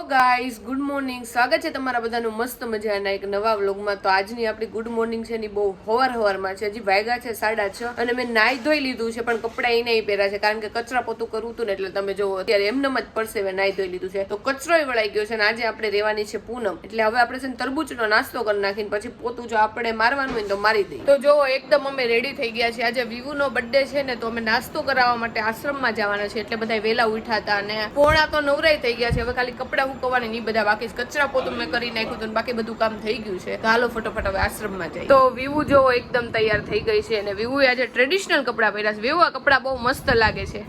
સ્વાગત છે તમારા બધાનું મસ્ત મજાના એક નવા વ્લોગમાં તો આજની આપણી ગુડ મોર્નિંગ છે ની બહુ હવાર હવારમાં છે. હજી વાયગા છે સાડા છ અને મેં નાઈ ધોઈ લીધું છે, પણ કપડાં એ નહીં પહેર્યા છે, કારણ કે કચરા પોતું કરવું હતું ને એટલે તમે જો અત્યારે એમનેમ જ પડશે મેં નાઈ ધોઈ લીધું છે. તો કચરો એ વળાઈ ગયો છે અને આજે આપણે રહેવાની છે પૂનમ. એટલે હવે આપણે છે ને તરબૂચનો નાસ્તો કરી નાખીને પછી પોતું જો આપણે મારવાનું હોય તો મારી દઈએ. તો જો એકદમ અમે રેડી થઈ ગયા છે આજે વિવુનો બર્થડે છે ને તો અમે નાસ્તો કરાવવા માટે આશ્રમમાં જવાના છે એટલે બધા વેલા ઉઠ્યા હતા અને પોણા તો નવરાઈ થઈ ગયા છે. હવે ખાલી કપડાં હુકવવાની નહીં બધા બાકી કચરા પોતું મેં કરી નાખ્યું હતું બાકી બધું કામ થઈ ગયું છે. તો હાલો ફટોફટ હવે આશ્રમમાં જઈએ. તો વિવુ જો એકદમ તૈયાર થઈ ગઈ છે અને વિવુએ આજે ટ્રેડિશનલ કપડાં પહેર્યા છે. વિવુ આ કપડાં બહુ મસ્ત લાગે છે.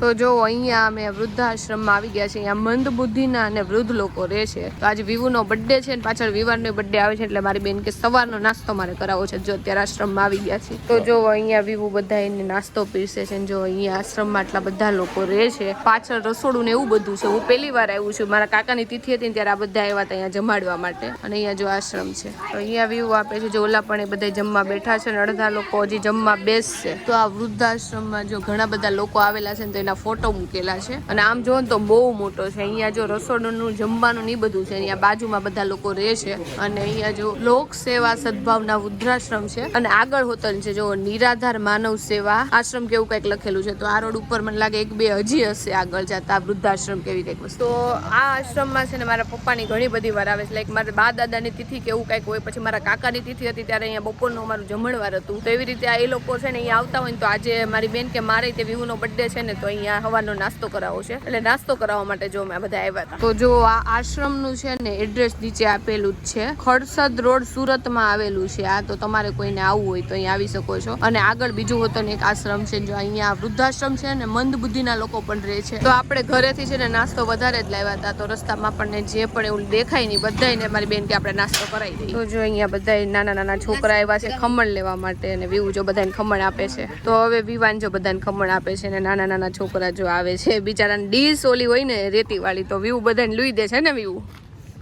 તો જો અહીંયા અમે વૃદ્ધાશ્રમમાં આવી ગયા છે અહીંયા મંદ બુદ્ધિના અને વૃદ્ધ લોકો રહે છે. તો આજે વિવુનો બર્થડે છે ને પાછળ વિવાનનો બર્થડે આવે છે એટલે મારી બેન કે સવારનો નાસ્તો મારે કરાવવો છે જો અત્યારે આશ્રમમાં આવી ગયા છે તો જો અહીંયા વિવુ બધા એને નાસ્તો પીરસે છે જો અહીંયા આશ્રમમાં આટલા બધા લોકો રહે છે. પાછળ રસોડું ને એવું બધું છે. હું પહેલી વાર આવ્યું છું. મારા કાકાની તિથિ હતી ત્યારે આ બધા આવ્યા હતા અહીંયા જમાડવા માટે. અને અહીંયા જો આશ્રમ છે. તો અહીંયા વ્યૂ આપે છે. જો ઓલા પણ એ બધા જમવા બેઠા છે ને અડધા લોકો હજી જમવા બેસશે. તો આ વૃદ્ધાશ્રમમાં જો ઘણા બધા લોકો આવેલા છે ને તો એના ફોટો મૂકેલા છે. અને આમ જો તો બહુ મોટો છે. અહીંયા જો રસોડનું જમવાનું ને બધું છે. અહીંયા બાજુમાં બધા લોકો રહે છે. અને અહીંયા જો લોક સેવા સદભાવના વૃદ્ધાશ્રમ છે. અને આગળ હોતન છે. જો નિરાધાર માનવ સેવા આશ્રમ કેવું કંઈક લખેલું છે. તો આ રોડ ઉપર મને લાગે એક બે હજી હશે આગળ જતા વૃદ્ધાશ્રમ કેવી કંઈક વસ્તુ. તો આ આશ્રમમાં છે ને મારા પપ્પાની ઘણી બધી વાર આવે છે. લાઈક મારા બા દાદાની તિથિ કેવું કંઈક હોય. પછી મારા કાકાની તિથિ હતી ત્યારે અહીંયા બપોરનું અમારું જમણવાર હતું. તો એવી રીતે આ એ લોકો છે ને અહીંયા આવતા હોય ને તો આજે મારી બેન કે મારે તે વિવુનો બર્થડે છે ને તો અહીંયા હવાનો નાસ્તો કરાવવો છે. એટલે નાસ્તો કરાવવા માટે જો અમે બધા આવ્યા હતા. તો જો આ આશ્રમનું છે ને એડ્રેસ નીચે આપેલું જ છે. ખડસદ રોડ સુરતમાં આવેલું છે. આ તો તમારે કોઈને આવવું હોય તો અહીંયા આવી શકો છો. અને આગળ બીજું હોતન એક આશ્રમ છે જો અહીંયા વૃદ્ધાશ્રમ છે ને મંદ બુદ્ધિના લોકો પણ રહે છે. તો આપણે ઘરેથી છે ને નાસ્તો વધારે જ લાવ્યા હતા. તો રસ્તામાં આપણને જે પણ એવું દેખાય નહીં બધાને મારી બેન કે આપણે નાસ્તો કરાવી દઈએ. તો જો અહીંયા બધા નાના નાના છોકરા આવ્યા છે ખમણ લેવા માટે અને વિવું જો બધાને ખમણ આપે છે. તો હવે વિવાન જો બધાને ખમણ આપે છે ને નાના નાના છોકરા જો આવે છે, બિચારાને ડીશ ઓલી હોય ને, રેતીવાળી, તો વ્યૂ બધાને લઈ દે છે ને વ્યૂ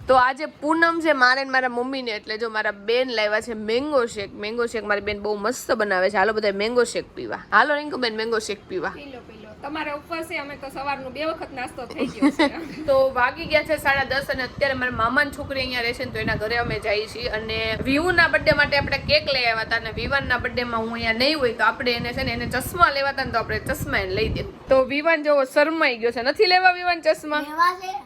તો આજે પૂનમ છે, મારે મારા મમ્મીને, એટલે જો મારા બેન લાવ્યા છે મેંગો શેક. મેંગો શેક મારી બેન બહુ મસ્ત બનાવે છે. હાલો બધા મેંગો શેક પીવા. હાલો રિંકુબેન, મેંગો શેક પીવા. તમારે ઉપવાસ છે અમે તો સવારનું બે વખત નાસ્તો થઈ ગયો છે. તો વાગી ગયા છે સાડા દસ અને અત્યારે મારા મામાની છોકરી અહીંયા રહેશે ને તો એના ઘરે અમે જઈએ છીએ. અને વિવુના બર્થડે માટે આપણે કેક લઈ આવ્યા હતા અને વિવાનના બર્થડેમાં હું અહીંયા નહીં હોય તો આપણે એને છે ને એને ચશ્મા લેવા હતા ને તો આપણે ચશ્મા એને લઈ દે તો વિવાન જેવો શરમાઈ ગયો છે. નથી લેવા વિવાન ચશ્મા?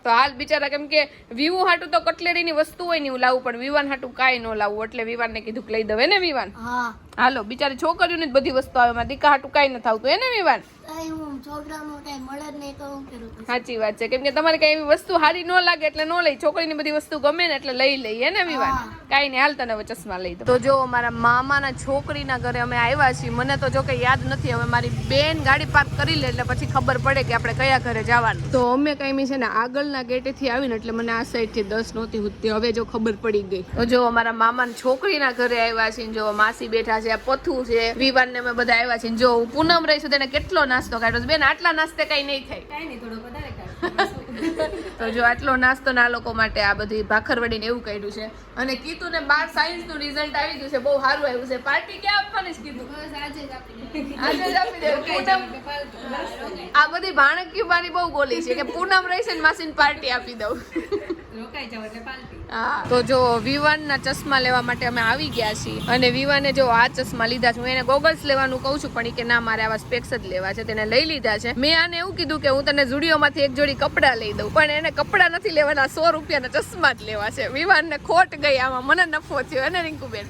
તો હાલ બિચારા કેમ કે વિવુ હાટું તો કટલેરીની વસ્તુ હોય ને એવું લાવવું પણ વિવાન હાટું કાંઈ ન લાવવું. એટલે વિવાનને કીધું કે લઈ દવે ને વિવાન? હા. હાલો બિચારી છોકરીઓને જ બધી વસ્તુ આવે. મારા દીકા હાટું કાંઈ ન થતું એને વિવાન? કઈ હું છોકરાનું કઈ મળે જ નહીં તો હું કરું પછી? સાચી વાત છે. કેમ કે તમારે કઈ એવી વસ્તુ સારી ન લાગે એટલે ન લઈ. છોકરીની બધી વસ્તુ ગમે ને એટલે લઈ લઈએ ને વિવાન? કાંઈ નહીં હાલ તને ચશ્મા લઈ તો જો મારા મામાના છોકરીના ઘરે અમે આવ્યા છીએ. મને તો જો કે યાદ નથી. હવે મારી બેન ગાડી પાર્ક કરી લે એટલે પછી ખબર પડે કે આપણે કયા ઘરે જવાનું. તો અમે કઈ છે ને આગળના ગેટેથી આવીને એટલે મને આ સાઈડથી દસ નહોતી હોતી. હવે જો ખબર પડી ગઈ. તો જો અમારા મામાના છોકરીના ઘરે આવ્યા છીએ ને જો માસી બેઠા છે આ પથ્થું છે. વિવાન ને અમે બધા આવ્યા છીએ જો હું પૂનમ રહીશું તેને કેટલો નાસ્તો કાઢ્યો બેન આટલા નાસ્તે કઈ નહીં થાય. કઈ નહીં થોડો વધારે તો જો આટલો નાસ્તો ના લોકો માટે આ બધી ભાખરવડી ને એવું કાઢ્યું છે. અને કીધું ને બાર સાયન્સનું રિઝલ્ટ આવી ગયું છે. બહુ સારું આવ્યું છે. પાર્ટી ક્યાં આપવાની છે કીધું? આજે જ આપી દે. પૂનમ આ બધી ભાણકીઓ મારી બહુ બોલી છે કે પૂનમ રહી છે ને માસીને પાર્ટી આપી દઉં. રોકાઈ જાવ એટલે હા તો જો વિવાનના ચશ્મા લેવા માટે અમે આવી ગયા છીએ. અને વિવાને જો આ ચશ્મા લીધા છે, હું એને ગોગલ્સ લેવાનું કહું છું, પણ એ કે ના, મારે આવા સ્પેક્સ જ લેવા છે, તેને લઈ લીધા છે. મેં આને એવું કીધું કે હું તને ઝુડિયોમાંથી એક જોડી કપડાં લઈ દઉં, પણ એને કપડાં નથી લેવાના, સો રૂપિયાના ચશ્મા જ લેવા છે. વિવાનને ખોટ ગઈ, આમાં મને નફો થયો અને રિંકુબેન?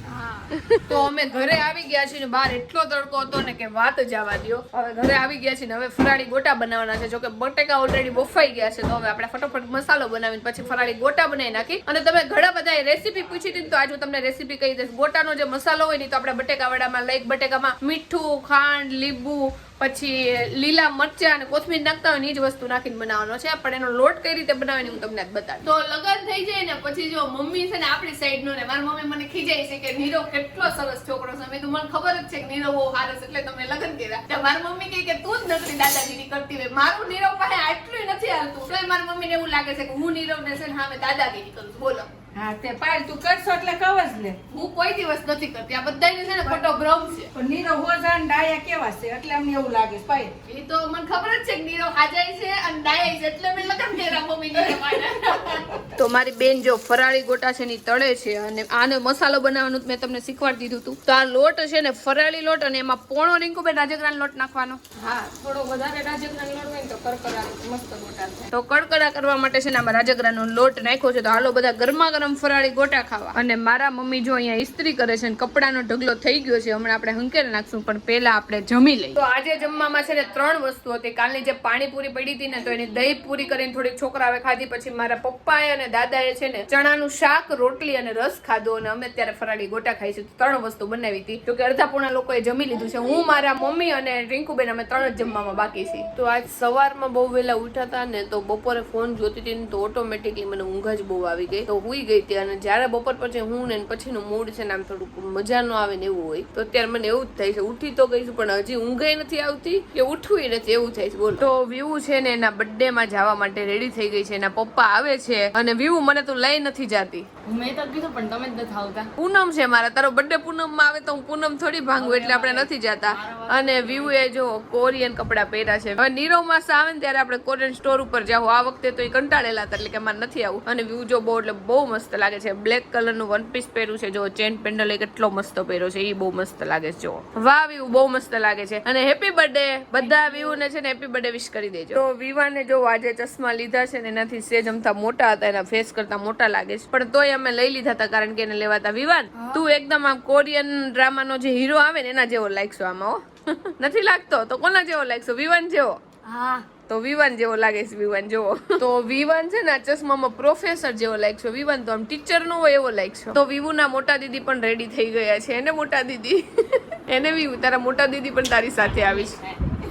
તો અમે ઘરે આવી ગયા છીએ ને, બહાર એટલો તડકો હતો ને કે વાત જવા દો હવે ઘરે આવી ગયા છીએ ને, હવે ફરાળી ગોટા બનાવવાના છે. જો કે બટેકા ઓલરેડી બફાઈ ગયા છે, તો હવે આપણે ફટોફટ મસાલો બનાવીને પછી ફરાળી ગોટા બનાવી નાખી. અને તમે ઘણા બધા રેસીપી પૂછી હતી તો આજે હું તમને રેસીપી કહી દઈશ. ગોટાનો જે મસાલો હોય ને તો આપણે બટેકાવાડામાં લાઈક બટેકામાં મીઠું, ખાંડ, લીંબુ પછી લીલા મરચાં અને કોથમીર નાખતા હોય એ જ વસ્તુ નાખીને બનાવવાનો છે. પણ એનો લોટ કઈ રીતે બનાવવાની હું તમને બતાવું તો લગન થઈ જાય ને પછી જો મમ્મી છે ને આપણી સાઈડ નો ને મારી મમ્મી મને ખીજાય છે કે નીરવ કેટલો સરસ છોકરો છે. મેં કીધું, મને ખબર જ છે કે નીરવ બહુ સારો એટલે તમે લગન કર્યા. તો મારી મમ્મી કહે કે, તું જ નથી દાદાગીરી કરતી હોય. મારું નીરવ પાસે આટલું નથી હાલતું. તો મારી મમ્મીને એવું લાગે છે કે હું નીરવ ને છે ને હા સામે દાદાગીરી કરું બોલો. હા તે પાયલ તું કરશો એટલે કહો જ ને હું કોઈ દિવસ નથી કરતી. આ બધાને છે ને ખોટો ભ્રમ છે. પણ નીરો હોજા ને ડાયા કેવા છે? એટલે અમને એવું લાગે છે પાયલ. એ તો મને ખબર જ છે કે નીરવ હાજાય છે અને ડાયા છે એટલે મેં લગન કર્યા મમ્મી તો મારી બેન જો ફરાળી ગોટા છે ની તળે છે અને આને મસાલો બનાવવાનું મેં તમને શીખવાડી દીધું હતું તો આ લોટ છે ને ફરાળી લોટ અને એમાં પોણો રીંકુ બે રાજગરાનો લોટ નાખવાનો. હા થોડો વધારે રાજગરા લોટ હોય તો કરકરા મસ્ત ગોટા થાય. તો કડકડા કરવા માટે છે ને આમાં રાજગરાનો લોટ નાખ્યો છે. તો હાલો બધા ગરમા ગરમ ફરાળી ગોટા ખાવા. અને મારા મમ્મી જો અહીંયા ઇસ્ત્રી કરે છે અને કપડાનો ઢગલો થઈ ગયો છે હમણાં આપણે હંકેલ નાખશું પણ પહેલા આપણે જમી લઈએ. તો આજે જમવામાં છે ને ત્રણ વસ્તુ હતી. કાલની જે પાણીપુરી પડી હતી ને તો એની દહીં પૂરી કરીને થોડીક છોકરાએ ખાધી પછી મારા પપ્પાએ અને દાદાએ છે ને ચણાનું શાક રોટલી અને રસ ખાધો અને અમે અત્યારે ફરાળી ગોટા ખાઈશું તો ત્રણ વસ્તુ બનાવી હતી. તો કે અડધા પૂર્ણા લોકોએ જમી લીધું છે. હું મારા મમ્મી અને રિંકુબેન અમે ત્રણ જ જમવામાં બાકી છે તો આજ સવારમાં બહુ વહેલા ઉઠાતા ને તો બપોરે ફોન જોતી હતી ને તો ઓટોમેટિકલી મને ઊંઘ જ બહુ આવી ગઈ. તો હુઈ ગઈ. હતી અને જ્યારે બપોર પછી હું ને પછીનું મૂડ છે ને આમ થોડુંક મજા ન આવે ને એવું હોય તો અત્યારે મને એવું જ થાય છે. ઉઠી તો ગઈ છું પણ હજી ઊંઘે નથી આવતી કે ઉઠવું નથી એવું થાય છે. બોલ. તો વ્યૂ છે ને એના બર્થડે માં જવા માટે રેડી થઈ ગઈ છે. એના પપ્પા આવે છે અને વ્યૂ મને તું લઈ નથી જાતી. મેં તો કીધું પણ તમે જ નથી આવતા. પૂનમ છે મારા. તારો બર્થડે પૂનમમાં આવે તો હું પૂનમ થોડી ભાંગું એટલે આપણે નથી જતા. અને વ્યૂ એ જો કોરિયન કપડા પહેર્યા છે. હવે નીરવ માસ આવે ને ત્યારે આપણે કોરિયન સ્ટોર ઉપર જાવ આ વખતે તો એ કંટાળેલા હતા એટલે કે મારે નથી આવું. અને વ્યૂ જો બહુ એટલે બહુ મસ્ત લાગે છે. બ્લેક કલરનું વન પીસ પહેર્યું છે. જો ચેન પેન્ડલ એ કેટલો મસ્ત પહેર્યો છે એ બહુ મસ્ત લાગે છે જો. વાહ વ્યુ બહુ મસ્ત લાગે છે. અને હેપી બર્થડે બધા વ્યૂ ને છે ને હેપી બર્થડે વિશ કરી દેજો. તો વિવાને જો આજે ચશ્મા લીધા છે ને એનાથી સેજ અમથા મોટા હતા એના ફેસ કરતા મોટા લાગે છે. પણ તોય અમે લઈ લીધા હતા કારણ કે એને લેવાતા વિવાન. તું એકદમ આમ કોરિયન ડ્રામાનો જે હીરો આવે ને એના જેવો લાગશો આમાં નથી લાગતો? તો કોના જેવો લાગશો? વિવાન જેવો. હા. તો વિવાન જેવો લાગે છે, વિવાન જેવો તો વિવાન છે ને ચશ્મામાં પ્રોફેસર જેવો લાગશો વિવાન. તો આમ ટીચર નો હોય એવો લાગશો તો વિવુના મોટા દીદી પણ રેડી થઈ ગયા છે, એને મોટા દીદી. એને વિવુ તારા મોટા દીદી પણ તારી સાથે આવીશ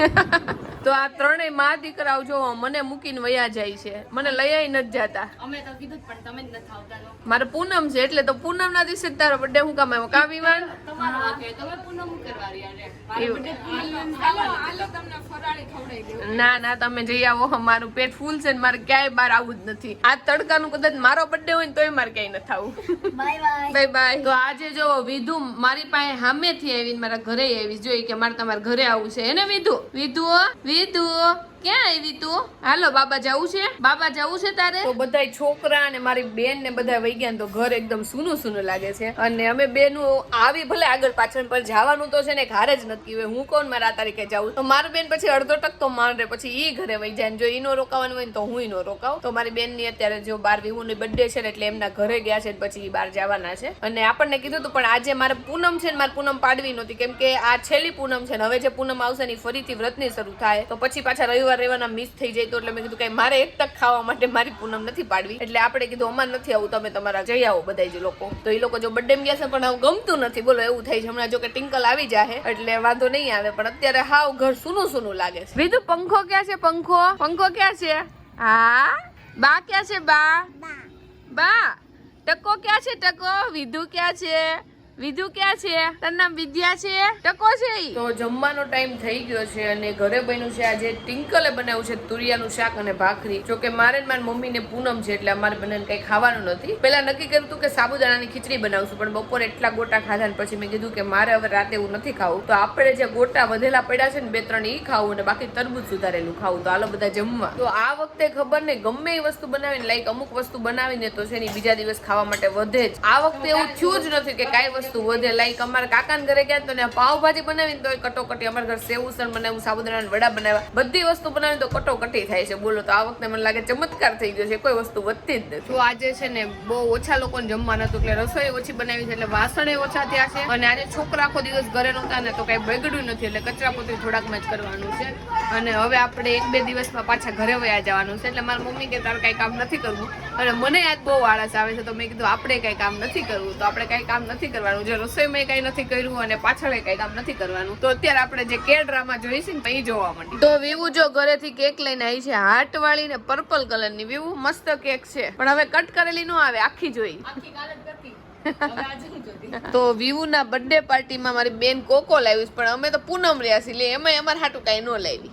તો આ ત્રણેયમાં દીકરાઓ જો મને મૂકીને વયા જાય છે. મને લઈ નથી જતા. અમે તો કીધું પણ તમે જ નથી આવતા મારે પૂનમ છે એટલે તો પૂનમ ના દિવસે તારો બર્થડે હું કામ આવ્યો? કા વિવાન તમારો વાંક તમે પૂનમ કરવા રહ્યા છે મારે એવું. birthday હાલો હાલો તમને ફરાળી ખવડાવી દઉં. ના ના તમે જઈ આવો મારું પેટ ફૂલ છે ને મારે ક્યાંય બહાર આવવું જ નથી. આ તડકાનું કદાચ મારો બર્થડે હોય ને તોય મારે ક્યાંય નથી બાય બાય બાય બાય તો આજે જો વિધુ મારી પાસે સામેથી આવીને મારા ઘરે આવી જોઈ કે મારે તમારા ઘરે આવવું છે. એને વિધુ? વિધુ વિધુ ક્યાં આવી તું? હાલો, બાબા જવું છે? બાબા જવું છે તારે? બધા છોકરા મારી બેન ને બધા વહી લાગે છે. અને અમે બેનું આવી ભલે આગળ પાછળ જવાનું તો છે ને ઘરે જ નક્કી હોય હું કોણ મારા તારીખે જાઉં? તો મારી બેન પછી અડધો ટક તો માંડે પછી ઈ ઘરે વહી જાય જો ઈનો રોકાવાનું હોય ને તો હું ઈનો રોકાવ. તો મારી બેનની અત્યારે જો બાર વિહુની બર્થડે છે એટલે એમના ઘરે ગયા છે પછી ઈ બહાર જવાના છે. અને આપણને કીધું હતું પણ આજે મારે પૂનમ છે ને મારે પૂનમ પાડવી નહોતી. કેમ કે આ છેલ્લી પૂનમ છે હવે જે પૂનમ આવશે ને ફરીથી વ્રતની શરૂ થાય. તો પછી પાછા રવિવાર રહેવાના મિસ થઈ જાય તો એટલે મેં કીધું કે મારે એક તક ખાવા માટે મારી પૂનમ નથી પાડવી. એટલે આપણે કીધું અમાર નથી આવું તમે તમારા જઈ આવો બધા જ લોકો. તો એ લોકો જો બર્થડે ગયા છે પણ આવું ગમતું નથી. બોલો એવું થાય છે. હમણાં જો કે ટિંકલ આવી જાય એટલે વાંધો નહીં આવે પણ અત્યારે હાવ ઘર સૂનું સૂનું લાગે છે. વિધુ પંખો ક્યાં છે? પંખો? પંખો ક્યાં છે? હા? બા ક્યાં છે બા? બા. ટકો ક્યાં છે ટકો? વિધુ ક્યાં છે? વિધુ ક્યાં છે? તારું નામ વિદ્યા છે? ટકો છે તો જમવાનો ટાઈમ થઈ ગયો છે અને ઘરે બન્યું છે આજે ટિંકલે બનાવ્યું છે તુરિયાનું શાક અને ભાખરી. જો કે મારે ને મારી મમ્મીને પૂનમ છે એટલે અમારે બંને કઈ ખાવાનું નથી. પેલા નક્કી કર્યું હતું કે સાબુદાણાની ખીચડી બનાવશું, પણ બપોરે એટલા ગોટા ખાધા ને પછી મેં કીધું કે મારે હવે રાતે એવું નથી ખાવું. તો આપણે જે ગોટા વધેલા પડ્યા છે ને બે ત્રણ ઈ ખાવું અને બાકી તરબૂજ સુધારેલું ખાવું. તો હાલો બધા જમવા. તો આ વખતે ખબર નહીં, ગમે એ વસ્તુ બનાવીને લાઈક અમુક વસ્તુ બનાવીને તો છે ને બીજા દિવસ ખાવા માટે વધે જ. આ વખતે એવું થયું જ નથી કે કાંઈ વસ્તુ વધે. લાઈક અમારા કાકાને ઘરે ગયા તો ને પાવભાજી બનાવીને તો કટોકટી અમારા ઘર સેવ ઉસળ બનાવ્યું સાબુદાણાના વડા બનાવ્યા. બધી વસ્તુ બનાવીને તો કટોકટી થાય છે. બોલો તો આ વખતે મને લાગે ચમત્કાર થઈ ગયો છે. કોઈ વસ્તુ વધતી જ નથી. તો આજે છે ને બહુ ઓછા લોકોને જમવાનું હતું એટલે રસોઈ ઓછી બનાવી છે, એટલે વાસણે ઓછા થયા છે. અને આજે છોકરા આખો દિવસ ઘરે નહોતા ને, તો કઈ બગડ્યું નથી, એટલે કચરા પોતે થોડાકમાં જ કરવાનું છે. અને હવે આપણે એક બે દિવસમાં પાછા ઘરે વયા જવાનું છે. એટલે મારી મમ્મી કે તારે કઈ કામ નથી કરવું. અને મને આજ બહુ આળસ આવે છે, તો મેં કીધું આપણે કઈ કામ નથી કરવું. તો આપણે કઈ કામ નથી કરવાનું. જે રસોઈમાં કઈ નથી કર્યું અને પાછળ કઈ કામ નથી કરવાનું. તો અત્યારે આપણે જે કે ડ્રામા જોઈશું ને તો જોવા માંડી તો વિવુ જો ઘરેથી કેક લઈને આવી છે હાર્ટ વાળી ને પર્પલ કલરની. વિવુ મસ્ત કેક છે. પણ હવે કટ કરેલી નો આવે આખી જોઈ. તો વિવુ ના બર્થડે પાર્ટીમાં મારી બેન કોકો લાવી પણ અમે તો પૂનમ રહ્યા છીએ. એમાં અમારે હાટું કાંઈ ન લાવી.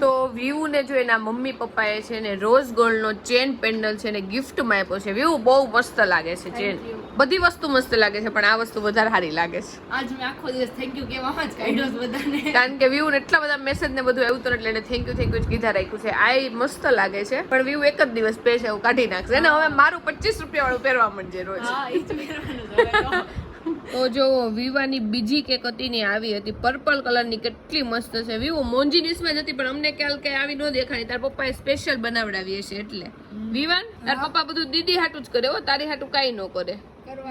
તો વ્યૂ ને જો એના મમ્મી પપ્પાએ છે ને રોઝ ગોલ્ડ નો ચેન પેન્ડલ છે ને ગિફ્ટમાં આપ્યો છે. વ્યૂ બહુ મસ્ત લાગે છે ચેન. બધી વસ્તુ મસ્ત લાગે છે પણ આ વસ્તુ વધારે સારી લાગે છે. આજ મેં આખો દિવસ થેન્ક યુ કહેવામાં જ કાઢ્યો છે બધાને. કારણ કે વ્યૂ ને એટલા બધા મેસેજ ને બધું આવ્યું હતું એટલે એને થેન્ક યુ થેન્ક યુ કીધા રાખ્યું છે. આ મસ્ત લાગે છે પણ વ્યૂ એક જ દિવસ પહેરશે એવું કાઢી નાખશે. અને હવે મારું પચીસ રૂપિયા વાળું પહેરવા માંડજે રોજ. જ છે તો. જો વિવાની બીજી કેક હતી ને આવી હતી. પર્પલ કલરની કેટલી મસ્ત છે. વિવો મોંજીનીસમાં જ હતી પણ અમને ખ્યાલ કે આવી ન દેખાણી તાર પપ્પાએ સ્પેશિયલ બનાવડાવી હશે એટલે. વિવાન તાર પપ્પા બધું દીદી હાટું જ કરે હો. તારી હાટું કાંઈ ન કરે. claro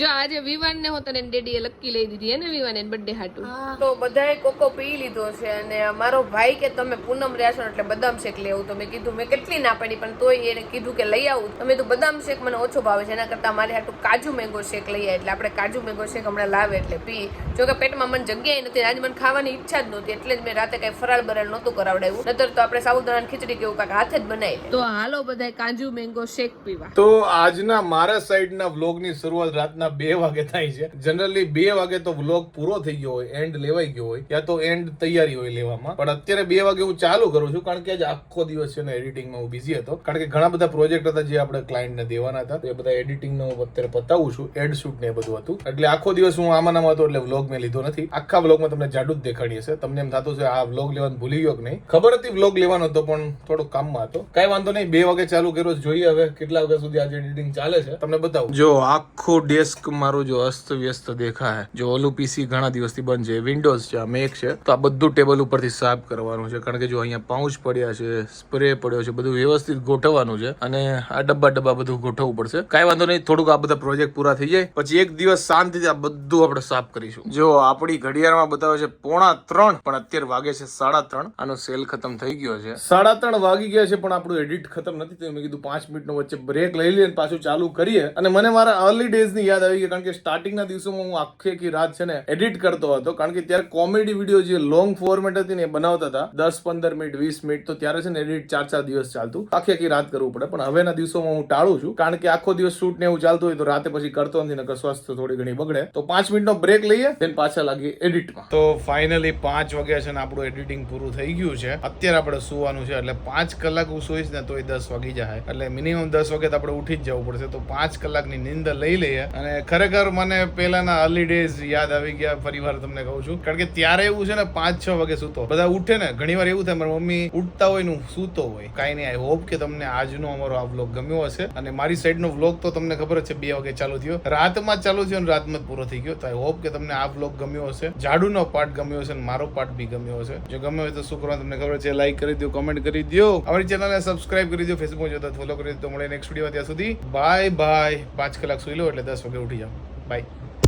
જો આજે વિવાન ને હોત ને ડેડી એ લક્કી લઈ દીધી એને વિવાન એને બર્થડે હાટુ. તો બધાએ કોકો પી લીધો છે અને મારો ભાઈ કે તમે પૂનમ રહ્યા છો એટલે બદામ શેક લેવું તો મેં કીધું મેં કેટલી ના પાડી પણ તોય એને કીધું કે લઈ આવું. તમે તો બદામ શેક મને ઓછો ભાવે છે એના કરતાં મારે હાટુ કાજુ મેંગો શેક લઈ આવે એટલે આપણે કાજુ મેંગો શેક હમણાં લાવે એટલે પી. જો કે પેટમાં મને જગ્યાએ નથી આજે મને ખાવાની ઈચ્છા જ નહોતી એટલે જ મેં રાતે કઈ ફરાળ બરાળ નહોતું કરાવડાવ્યું. નતર તો આપણે સાબુદાણાની ખીચડી કેવું કાંઈક હાથે જ બનાવી તો હાલો બધાય કાજુ મેંગો શેક પીવા. તો આજના મારા સાઈડના વ્લોગની શરૂઆત રાતના બે વાગે થાય છે. જનરલી બે વાગે તો વ્લોગ પૂરો થઈ ગયો હોય એન્ડ લેવાઈ ગયો હોય, યા તો એન્ડ તૈયારી હોય લેવામાં. પણ અત્યારે બે વાગે હું ચાલુ કરું છું, કારણ કે આજ આખો દિવસ છે ને એડિટિંગમાં હું બિઝી હતો. કારણ કે ઘણા બધા પ્રોજેક્ટ હતા જે આપણે ક્લાયન્ટને દેવાના હતા એ બધા એડિટિંગનો હું અત્યારે પતાવું છું એડ શૂટ ને એ બધું હતું. એટલે આખો દિવસ હું આમાં નામાં હતો એટલે વ્લોગ મેં લીધો નથી. આખા વ્લોગમાં તમને જાડુ જ દેખાડી હશે તમને એમ થતું છે આ વ્લોગ લેવાનું ભૂલી ગયો કે નહીં? ખબર હતી વ્લોગ લેવાનો હતો, પણ થોડો કામમાં હતો. કઈ વાંધો નહીં, બે વાગે ચાલુ કર્યો જોઈએ હવે કેટલા વાગ્યા સુધી આજે એડિટિંગ ચાલે છે. તમને બતાવું. જો આખું ડેસ્ક મારું જો અસ્ત વ્યસ્ત દેખાય. જો ઓલું પીસી ઘણા દિવસથી બંધ છે વિન્ડોઝ છે, આ મેક છે. તો આ બધું ટેબલ ઉપરથી સાફ કરવાનું છે. કારણ કે જો અહીંયા પાઉચ પડ્યા છે સ્પ્રે પડ્યો છે, બધું વ્યવસ્થિત ગોઠવવાનું છે અને આ ડબ્બા ડબ્બા બધું ગોઠવવું પડશે. કાંઈ વાંધો નહીં, થોડુંક આ બધા પ્રોજેક્ટ પૂરા થઈ જાય. પછી એક દિવસ શાંતિથી આ બધું આપણે સાફ કરીશું. જો આપણી ઘડિયાળમાં બતાવે છે પોણા ત્રણ, પણ અત્યારે વાગે છે સાડા ત્રણ. આનો સેલ ખતમ થઈ ગયો છે. સાડા ત્રણ વાગી ગયા છે, પણ આપણું એડિટ ખતમ નથી થયું. મેં કીધું પાંચ મિનિટનો વચ્ચે બ્રેક લઈ લઈએ પાછું ચાલુ કરીએ. અને મને મારા અર્લી ડેઝની યાદ આવી ગઈ, કારણ કે સ્ટાર્ટિંગના દિવસોમાં હું આખી આખી રાત છે ને એડિટ કરતો હતો. કારણ કે ત્યારે કોમેડી વીડિયો જે લોંગ ફોર્મેટ હતી ને એ બનાવતા હતા, દસ પંદર મિનિટ, વીસ મિનિટ, તો ત્યારે છે ને એડિટ ચાર ચાર દિવસ ચાલતું. આખી આખી રાત કરવું પડે. પણ હવેના દિવસોમાં હું ટાળું છું, કારણ કે આખો દિવસ શૂટ ને એવું ચાલતું હોય તો રાતે પછી કરતો નથી, નકર સ્વાસ્થ્ય થોડી ઘણી બગડે. તો પાંચ મિનિટનો બ્રેક લઈએ, then પાછા લાગીએ એડિટમાં તો ફાઇનલી પાંચ વાગ્યા છે ને આપણું એડિટિંગ પૂરું થઈ ગયું છે. અત્યારે આપણે સુવાનું છે, એટલે પાંચ કલાક હું સુઈશ ને તોય દસ વાગી જાય. એટલે મિનિમમ દસ વાગે તો આપણે ઉઠી જ જવું પડશે. તો પાંચ કલાકની નીંદર લઈ લઈએ. અને ખરેખર મને પહેલાના અર્લી ડેઝ યાદ આવી ગયા, ફરી વાર તમને કહું છું. કારણ કે ત્યારે એવું છે ને પાંચ છ વાગે સૂતો. બધા ઉઠે ને, ઘણી વાર એવું થાય, મારી મમ્મી ઉઠતા હોય ને સૂતો હોય. કાંઈ નહીં આઈ હોપ કે તમને આજનો અમારો આ વ્લોગ ગમ્યો હશે. અને મારી સાઈડનો વ્લોગ તો તમને ખબર છે, બે વાગે ચાલુ થયો. રાતમાં ચાલુ થયો અને રાતમાં પૂરો થઈ ગયો. તો આઈ હોપ કે તમને આ વ્લોગ ગમ્યો હશે. જાડુનો પાર્ટ ગમ્યો હશે અને મારો પાર્ટ બી ગમ્યો હશે. જો ગમ્યો હોય તો શું કરવા તમને ખબર છે લાઈક કરી દો કમેન્ટ કરી દો. અમારી ચેનલને સબસ્ક્રાઇબ કરી દો ફેસબુક જોતા ફોલો કરી દો. મળે નેક્સ્ટ વીડિયો ત્યાં સુધી. બાય બાય પાંચ સુઈ લો એટલે દસ વાગે ઉઠી જાઓ. બાય